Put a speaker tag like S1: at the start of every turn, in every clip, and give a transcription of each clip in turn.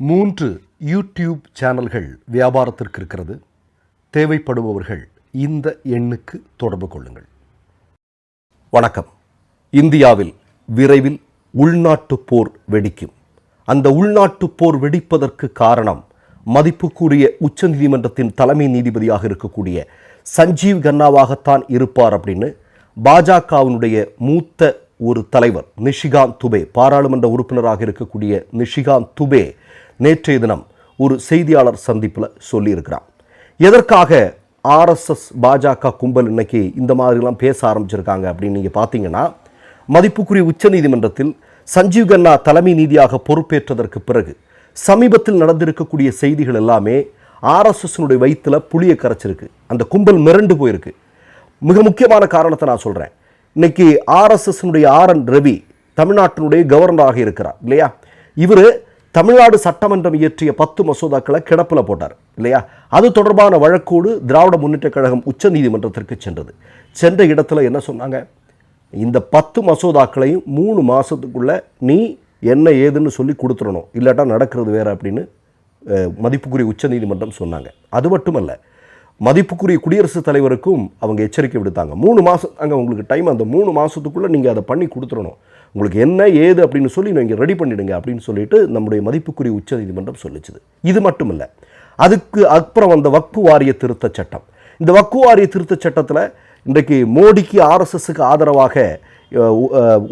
S1: மூன்று யூடியூப் சேனல்கள் வியாபாரத்திற்கு இருக்கிறது. தேவைப்படுபவர்கள் இந்த எண்ணுக்கு தொடர்பு கொள்ளுங்கள். வணக்கம். இந்தியாவில் விரைவில் உள்நாட்டுப் போர் வெடிக்கும். அந்த உள்நாட்டுப் போர் வெடிப்பதற்கு காரணம் மதிப்புக்குரிய உச்சநீதிமன்றத்தின் தலைமை நீதிபதியாக இருக்கக்கூடிய சஞ்சீவ் கன்னாவாகத்தான் இருப்பார் அப்படின்னு பாஜகவினுடைய மூத்த ஒரு தலைவர் நிஷிகாந்த் துபே பாராளுமன்ற உறுப்பினராக இருக்கக்கூடிய நிஷிகாந்த் துபே நேற்றைய தினம் ஒரு செய்தியாளர் சந்திப்பில் சொல்லியிருக்கிறார். எதற்காக ஆர்எஸ்எஸ் பாஜக கும்பல் இன்னைக்கு இந்த மாதிரிலாம் பேச ஆரம்பிச்சிருக்காங்க அப்படின்னு நீங்கள் பார்த்தீங்கன்னா மதிப்புக்குரிய உச்சநீதிமன்றத்தில் சஞ்சீவ் கன்னா தலைமை நீதியாக பொறுப்பேற்றதற்கு பிறகு சமீபத்தில் நடந்திருக்கக்கூடிய செய்திகள் எல்லாமே ஆர்எஸ்எஸ்னுடைய வயிற்றுல புளியை கரைச்சிருக்கு. அந்த கும்பல் மிரண்டு போயிருக்கு. மிக முக்கியமான காரணத்தை நான் சொல்கிறேன் இன்னைக்கு ஆர்எஸ்எஸ்னுடைய ஆர் என் ரவி தமிழ்நாட்டினுடைய கவர்னராக இருக்கிறார் இல்லையா? இவர் தமிழ்நாடு சட்டமன்றம் இயற்றிய பத்து மசோதாக்களை கிடப்பில் போட்டார் இல்லையா? அது தொடர்பான வழக்கோடு திராவிட முன்னேற்ற கழகம் உச்ச நீதிமன்றத்திற்கு சென்றது. சென்ற இடத்துல என்ன சொன்னாங்க? இந்த பத்து மசோதாக்களையும் மூணு மாதத்துக்குள்ளே நீ என்ன ஏதுன்னு சொல்லி கொடுத்துடணும். இல்லாட்டா நடக்கிறது வேறு அப்படின்னு மதிப்புக்குரிய உச்சநீதிமன்றம் சொன்னாங்க. அது மட்டுமல்ல மதிப்புக்குரிய குடியரசுத் தலைவருக்கும் அவங்க எச்சரிக்கை விடுத்தாங்க. மூணு மாதம் அங்கே உங்களுக்கு டைம் அந்த மூணு மாதத்துக்குள்ளே நீங்கள் அதை பண்ணி கொடுத்துடணும். உங்களுக்கு என்ன ஏது அப்படின்னு சொல்லி நீங்கள் ரெடி பண்ணிடுங்க அப்படின்னு சொல்லிட்டு நம்முடைய மதிப்புக்குரிய உச்சநீதிமன்றம் சொல்லிச்சுது. இது மட்டும் இல்லை அதுக்கு அப்புறம் வந்த வக்பு வாரிய திருத்தச் சட்டம். இந்த வக்பு வாரிய திருத்தச் சட்டத்தில் இன்றைக்கு மோடிக்கு ஆர்எஸ்எஸ்க்கு ஆதரவாக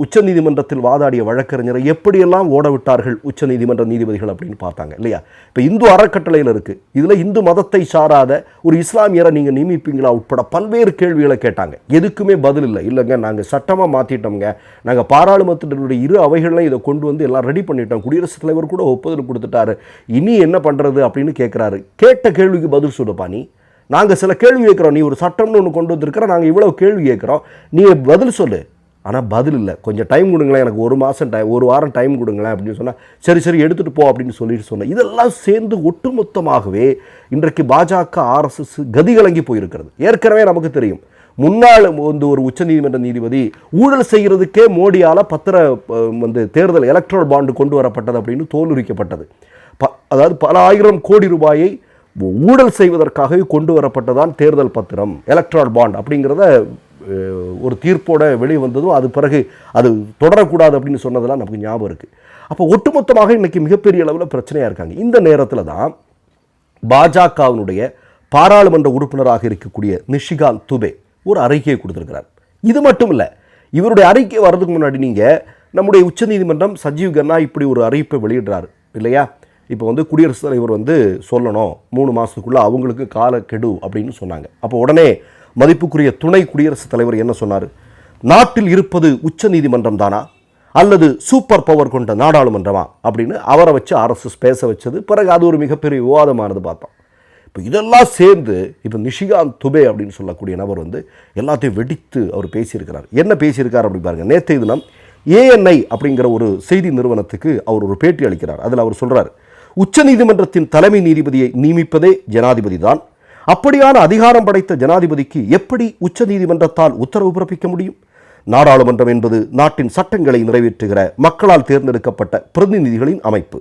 S1: உச்சநீதிமன்றத்தில் வாதாடிய வழக்கறிஞரை எப்படியெல்லாம் ஓடவிட்டார்கள் உச்சநீதிமன்ற நீதிபதிகள் அப்படின்னு பார்த்தாங்க இல்லையா? இப்போ இந்து அறக்கட்டளையில் இருக்குது இதில் இந்து மதத்தை சாராத ஒரு இஸ்லாமியரை நீங்கள் நியமிப்பீங்களா உட்பட பல்வேறு கேள்விகளை கேட்டாங்க. எதுக்குமே பதில் இல்லை. இல்லைங்க நாங்கள் சட்டமாக மாற்றிட்டோம்ங்க நாங்கள் பாராளுமன்றத்தினுடைய இரு அவைகளையும் இதை கொண்டு வந்து எல்லாம் ரெடி பண்ணிட்டோம். குடியரசுத் தலைவர் கூட ஒப்புதல் கொடுத்துட்டாரு. இனி என்ன பண்ணுறது அப்படின்னு கேட்குறாரு கேட்ட கேள்விக்கு பதில் சொல்லுப்பா நீ. நாங்கள் சில கேள்வி கேட்குறோம் நீ ஒரு சட்டம்னு ஒன்று கொண்டு வந்திருக்கிற. நாங்கள் இவ்வளோ கேள்வி கேட்குறோம் நீ பதில் சொல்லு. ஆனால் பதில் இல்லை. கொஞ்சம் டைம் கொடுங்களேன் எனக்கு ஒரு மாதம் டைம் ஒரு வாரம் டைம் கொடுங்களேன் அப்படின்னு சொன்னால் சரி சரி எடுத்துகிட்டு போ அப்படின்னு சொல்லிட்டு சொன்னேன். இதெல்லாம் சேர்ந்து ஒட்டுமொத்தமாகவே இன்றைக்கு பாஜக ஆர்எஸ்எஸ் கதிகலங்கி போயிருக்கிறது. ஏற்கனவே நமக்கு தெரியும். முன்னாள் வந்து ஒரு உச்சநீதிமன்ற நீதிபதி ஊழல் செய்கிறதுக்கே மோடியால் பத்திர வந்து தேர்தல் எலக்ட்ரல் பாண்டு கொண்டு வரப்பட்டது அப்படின்னு தோலுரிக்கப்பட்டது. ப அதாவது பல ஆயிரம் கோடி ரூபாயை ஊழல் செய்வதற்காகவே கொண்டு வரப்பட்டதான் தேர்தல் பத்திரம் எலக்ட்ரல் பாண்ட் அப்படிங்கிறத ஒரு தீர்ப்போட வெளியே வந்ததும் அது பிறகு அது தொடரக்கூடாது அப்படின்னு சொன்னதெல்லாம் நமக்கு ஞாபகம் இருக்குது அப்போ ஒட்டுமொத்தமாக இன்றைக்கி மிகப்பெரிய அளவில் பிரச்சனையாக இருக்காங்க. இந்த நேரத்தில் தான் பாஜகவினுடைய பாராளுமன்ற உறுப்பினராக இருக்கக்கூடிய நிஷிகாந்த் துபே ஒரு அறிக்கையை கொடுத்துருக்கிறார். இது மட்டும் இல்லை இவருடைய அறிக்கை வர்றதுக்கு முன்னாடி நீங்கள் நம்முடைய உச்சநீதிமன்றம் சஞ்சீவ் கன்னா இப்படி ஒரு அறிவிப்பை வெளியிடுறாரு இல்லையா? இப்போ வந்து குடியரசுத் தலைவர் வந்து சொல்லணும் மூணு மாதத்துக்குள்ளே அவங்களுக்கு கால கெடு அப்படின்னு சொன்னாங்க. அப்போ உடனே மதிப்புக்குரிய துணை குடியரசுத் தலைவர் என்ன சொன்னார்? நாட்டில் இருப்பது உச்ச நீதிமன்றம் தானா அல்லது சூப்பர் பவர் கொண்ட நாடாளுமன்றமா? அப்படின்னு அவரை வச்சு ஆர்எஸ்எஸ் பேச வச்சது. பிறகு அது ஒரு மிகப்பெரிய விவாதமானது பார்த்தோம். இப்போ இதெல்லாம் சேர்ந்து இப்போ நிஷிகாந்த் துபே அப்படின்னு சொல்லக்கூடிய நபர் வந்து எல்லாத்தையும் வெடித்து அவர் பேசியிருக்கிறார். என்ன பேசியிருக்கார் அப்படி பாருங்க. நேற்றைய தினம் ஏஎன்ஐ அப்படிங்கிற ஒரு செய்தி நிறுவனத்துக்கு அவர் ஒரு பேட்டி அளிக்கிறார். அதில் அவர் சொல்கிறார் உச்சநீதிமன்றத்தின் தலைமை நீதிபதியை நியமிப்பதே ஜனாதிபதி தான் அப்படியான அதிகாரம் படைத்த ஜனாதிபதிக்கு எப்படி உச்சநீதிமன்றத்தால் உத்தரவு பிறப்பிக்க முடியும்? நாடாளுமன்றம் என்பது நாட்டின் சட்டங்களை நிறைவேற்றுகிற மக்களால் தேர்ந்தெடுக்கப்பட்ட பிரதிநிதிகளின் அமைப்பு.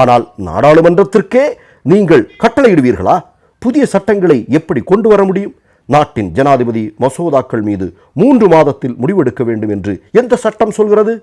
S1: ஆனால் நாடாளுமன்றத்திற்கே நீங்கள் கட்டளையிடுவீர்களா? புதிய சட்டங்களை எப்படி கொண்டு வர முடியும்? நாட்டின் ஜனாதிபதி மசோதாக்கள் மீது மூன்று மாதத்தில் முடிவெடுக்க வேண்டும் என்று எந்த சட்டம் சொல்கிறது?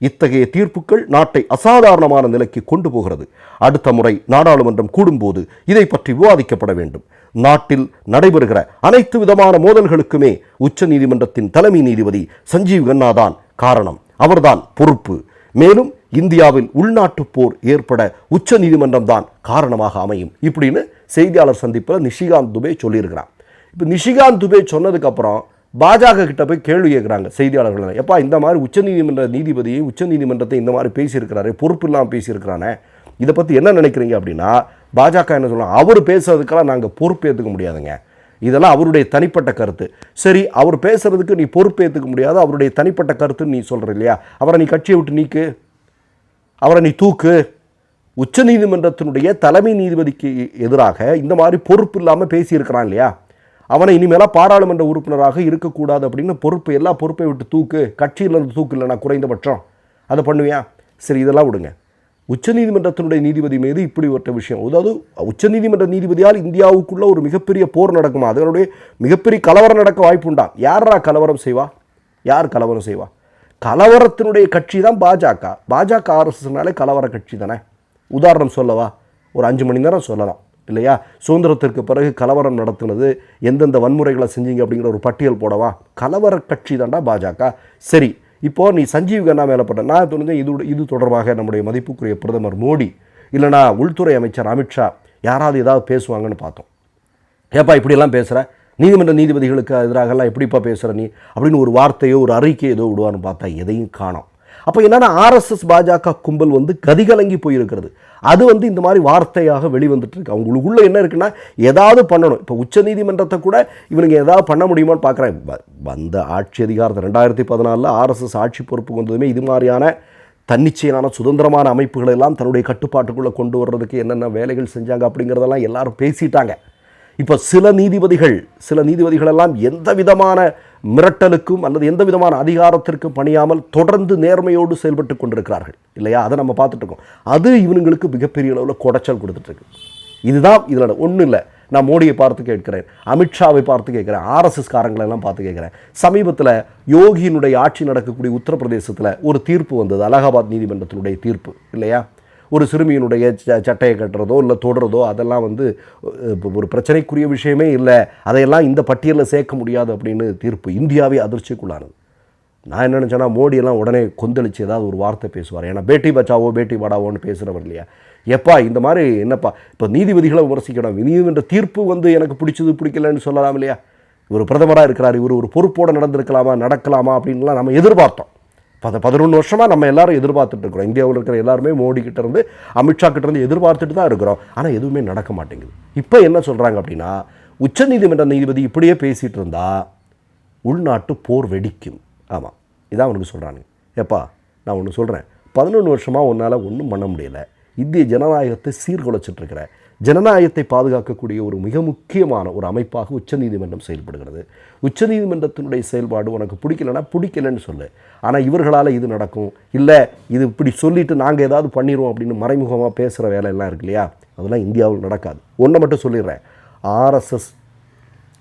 S1: இத்தகைய தீர்ப்புகள் நாட்டை அசாதாரணமான நிலைக்கு கொண்டு போகிறது. அடுத்த முறை நாடாளுமன்றம் கூடும்போது இதை பற்றி விவாதிக்கப்பட வேண்டும். நாட்டில் நடைபெறுகிற அனைத்து விதமான மோதல்களுக்குமே உச்சநீதிமன்றத்தின் தலைமை நீதிபதி சஞ்சீவ் கன்னா தான் காரணம். அவர்தான் பொறுப்பு. மேலும் இந்தியாவில் உள்நாட்டுப் போர் ஏற்பட உச்ச நீதிமன்றம் தான் காரணமாக அமையும். இப்படின்னு செய்தியாளர் சந்திப்பில் நிஷிகாந்த் துபே சொல்லியிருக்கிறான் இப்போ நிஷிகாந்த் துபே சொன்னதுக்கப்புறம் பாஜக கிட்ட போய் கேள்வி கேட்குறாங்க செய்தியாளர்கள் எப்பா இந்த மாதிரி உச்சநீதிமன்ற நீதிபதியை உச்சநீதிமன்றத்தை இந்த மாதிரி பேசியிருக்கிறாரு பொறுப்பு இல்லாமல் பேசியிருக்கிறானே இதை பற்றி என்ன நினைக்கிறீங்க அப்படின்னா பாஜக என்ன சொல்லலாம் அவர் பேசுறதுக்கெல்லாம் நாங்கள் பொறுப்பேற்றுக்க முடியாதுங்க. இதெல்லாம் அவருடைய தனிப்பட்ட கருத்து. சரி அவர் பேசுறதுக்கு நீ பொறுப்பேற்றுக்க முடியாது அவருடைய தனிப்பட்ட கருத்துன்னு நீ சொல்கிற இல்லையா? அவரை நீ கட்சியை விட்டு நீக்கு. அவரை நீ தூக்கு. உச்சநீதிமன்றத்தினுடைய தலைமை நீதிபதிக்கு எதிராக இந்த மாதிரி பொறுப்பு இல்லாமல் பேசியிருக்கிறான் இல்லையா? அவனை இனிமேலாம் பாராளுமன்ற உறுப்பினராக இருக்கக்கூடாது அப்படின்னு பொறுப்பு எல்லா பொறுப்பை விட்டு தூக்கு. கட்சியிலிருந்து தூக்கு இல்லைனா குறைந்தபட்சம். அதை பண்ணுவியா? சரி இதெல்லாம் விடுங்க. உச்சநீதிமன்றத்தினுடைய நீதிபதி மீது இப்படி ஒரு விஷயம். அதாவது உச்சநீதிமன்ற நீதிபதியால் இந்தியாவுக்குள்ள ஒரு மிகப்பெரிய போர் நடக்குமா? அதனுடைய மிகப்பெரிய கலவரம் நடக்க வாய்ப்பு உண்டா யாரா கலவரம் செய்வா? யார் கலவரம் செய்வா? கலவரத்தினுடைய கட்சி தான் பாஜக. பாஜக ஆர்எஸ்எஸ்னாலே கலவர கட்சி தானே? உதாரணம் சொல்லவா? ஒரு அஞ்சு மணி நேரம் சொல்லலாம் இல்லையா? சுதந்திரத்திற்கு பிறகு கலவரம் நடத்துனது எந்தெந்த வன்முறைகளை செஞ்சீங்க அப்படிங்கிற ஒரு பட்டியல் போடவா? கலவர கட்சி தான்டா பாஜக. சரி இப்போ நீ சஞ்சீவ் கண்ணா மேலே போட்ட நான் தோணுங்க இது இது தொடர்பாக நம்முடைய மதிப்புக்குரிய பிரதமர் மோடி இல்லைனா உள்துறை அமைச்சர் அமித்ஷா யாராவது ஏதாவது பேசுவாங்கன்னு பார்த்தோம். ஏப்பா இப்படியெல்லாம் பேசுகிற நீதிமன்ற நீதிபதிகளுக்கு எதிராகலாம் எப்படிப்பா பேசுகிற நீ? அப்படின்னு ஒரு வார்த்தையோ ஒரு அறிக்கையோ ஏதோ விடுவான்னு பார்த்தா எதையும் காணோம். அப்போ என்னென்னா ஆர்எஸ்எஸ் பாஜக கும்பல் வந்து கதிகலங்கி போயிருக்கிறது. அது வந்து இந்த மாதிரி வார்த்தையாக வெளிவந்துட்டு இருக்கு அவங்களுக்குள்ள என்ன இருக்குன்னா ஏதாவது பண்ணணும். இப்போ உச்சநீதிமன்றத்தை கூட இவனுங்க ஏதாவது பண்ண முடியுமான்னு பார்க்குறேன் வந்த ஆட்சி அதிகாரத்தை ரெண்டாயிரத்தி பதினாலில் ஆர்எஸ்எஸ் ஆட்சி பொறுப்பு வந்ததுமே இது மாதிரியான தன்னிச்சையான சுதந்திரமான அமைப்புகளை எல்லாம் தன்னுடைய கட்டுப்பாட்டுக்குள்ளே கொண்டு வர்றதுக்கு என்னென்ன வேலைகள் செஞ்சாங்க அப்படிங்கிறதெல்லாம் எல்லாரும் பேசிட்டாங்க. இப்போ சில நீதிபதிகள் சில நீதிபதிகள் எல்லாம் எந்த விதமான மிரட்டலுக்கும் அல்லது எந்த விதமான அதிகாரத்திற்கும் பணியாமல் தொடர்ந்து நேர்மையோடு செயல்பட்டு கொண்டிருக்கிறார்கள். இல்லையா? அதை நம்ம பார்த்துட்ருக்கோம் அது இவனுங்களுக்கு மிகப்பெரிய அளவில் குடைச்சல் கொடுத்துட்ருக்கு இதுதான் இதில் ஒன்றும் இல்லை. நான் மோடியை பார்த்து கேட்கிறேன் அமித்ஷாவை பார்த்து கேட்குறேன் ஆர்எஸ்எஸ் காரங்களெல்லாம் பார்த்து கேட்குறேன். சமீபத்தில் யோகியினுடைய ஆட்சி நடக்கக்கூடிய உத்தரப்பிரதேசத்தில் ஒரு தீர்ப்பு வந்தது அலகாபாத் நீதிமன்றத்தினுடைய தீர்ப்பு. இல்லையா? ஒரு சிறுமியினுடைய ச- சட்டையை கட்டுறதோ இல்லை தொடுறதோ அதெல்லாம் வந்து ஒரு பிரச்சனைக்குரிய விஷயமே இல்லை. அதையெல்லாம் இந்த பட்டியலில் சேர்க்க முடியாது அப்படின்னு தீர்ப்பு இந்தியாவே அதிர்ச்சிக்குள்ளானது. நான் என்ன நினச்சேன்னா மோடியெல்லாம் உடனே கொந்தளிச்சு ஏதாவது ஒரு வார்த்தை பேசுவார். ஏன்னா பேட்டி பச்சாவோ பேட்டி பாடாவோன்னு பேசுகிறவர் இல்லையா? எப்பா இந்த மாதிரி என்னப்பா இப்போ நீதிபதிகளை விமர்சிக்கணும். நீதிமன்ற தீர்ப்பு வந்து எனக்கு பிடிச்சது பிடிக்கலன்னு சொல்லலாம் இல்லையா? இவர் பிரதமராக இருக்கிறார். இவர் ஒரு பொறுப்போடு நடந்திருக்கலாமா நடக்கலாமா அப்படின்லாம் நம்ம எதிர்பார்த்தோம். பத பதினொன்று வருஷமாக நம்ம எல்லாரும் எதிர்பார்த்துட்டு இருக்கிறோம். இந்தியாவில் இருக்கிற எல்லாருமே மோடி கிட்டேருந்து அமித்ஷா இருந்து எதிர்பார்த்துட்டு தான் இருக்கிறோம். ஆனால் எதுவுமே நடக்க மாட்டேங்குது. இப்போ என்ன சொல்கிறாங்க அப்படின்னா உச்சநீதிமன்ற நீதிபதி இப்படியே பேசிகிட்டு இருந்தா உள்நாட்டு போர் வெடிக்கும். ஆமாம் இதான் அவனுக்கு சொல்கிறாங்க ஏப்பா நான் ஒன்று சொல்கிறேன் பதினொன்று வருஷமாக உன்னால் ஒன்றும் பண்ண முடியலை. இந்திய ஜனநாயகத்தை சீர்குலைச்சிட்ருக்கிறேன் இருக்கிற ஜனநாயகத்தை பாதுகாக்கக்கூடிய ஒரு மிக முக்கியமான ஒரு அமைப்பாக உச்சநீதிமன்றம் செயல்படுகிறது. உச்சநீதிமன்றத்தினுடைய செயல்பாடு உனக்கு பிடிக்கலன்னா பிடிக்கலன்னு சொல்லு. ஆனால் இவர்களால் இது நடக்கும். இல்லை இது இப்படி சொல்லிட்டு நாங்கள் ஏதாவது பண்ணிடுவோம் அப்படின்னு மறைமுகமாக பேசுகிற வேலையெல்லாம் இருக்கு இல்லையா? அதெல்லாம் இந்தியாவில் நடக்காது. ஒன்றை மட்டும் சொல்லிடுறேன். ஆர்எஸ்எஸ்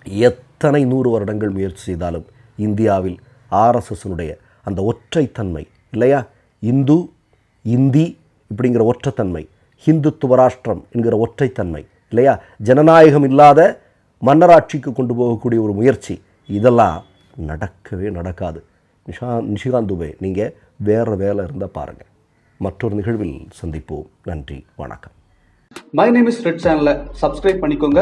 S1: எத்தனை நூறு வருடங்கள் முயற்சி செய்தாலும் இந்தியாவில் ஆர்எஸ்எஸ்னுடைய அந்த ஒற்றைத்தன்மை இல்லையா? இந்து இந்தி இப்படிங்கிற ஒற்றைத்தன்மை ஹிந்துத்துவ ராஷ்டிரம் என்கிற ஒற்றைத்தன்மை இல்லையா? ஜனநாயகம் இல்லாத மன்னராட்சிக்கு கொண்டு போகக்கூடிய ஒரு முயற்சி இதெல்லாம் நடக்கவே நடக்காது. நிஷா நிஷிகாந்த் துபே நீங்கள் வேறு வேலை இருந்தால் பாருங்கள் மற்றொரு நிகழ்வில் சந்திப்போம். நன்றி வணக்கம்.
S2: மை நேம் இஸ் ரெட் சேனலை சப்ஸ்கிரைப் பண்ணிக்கோங்க.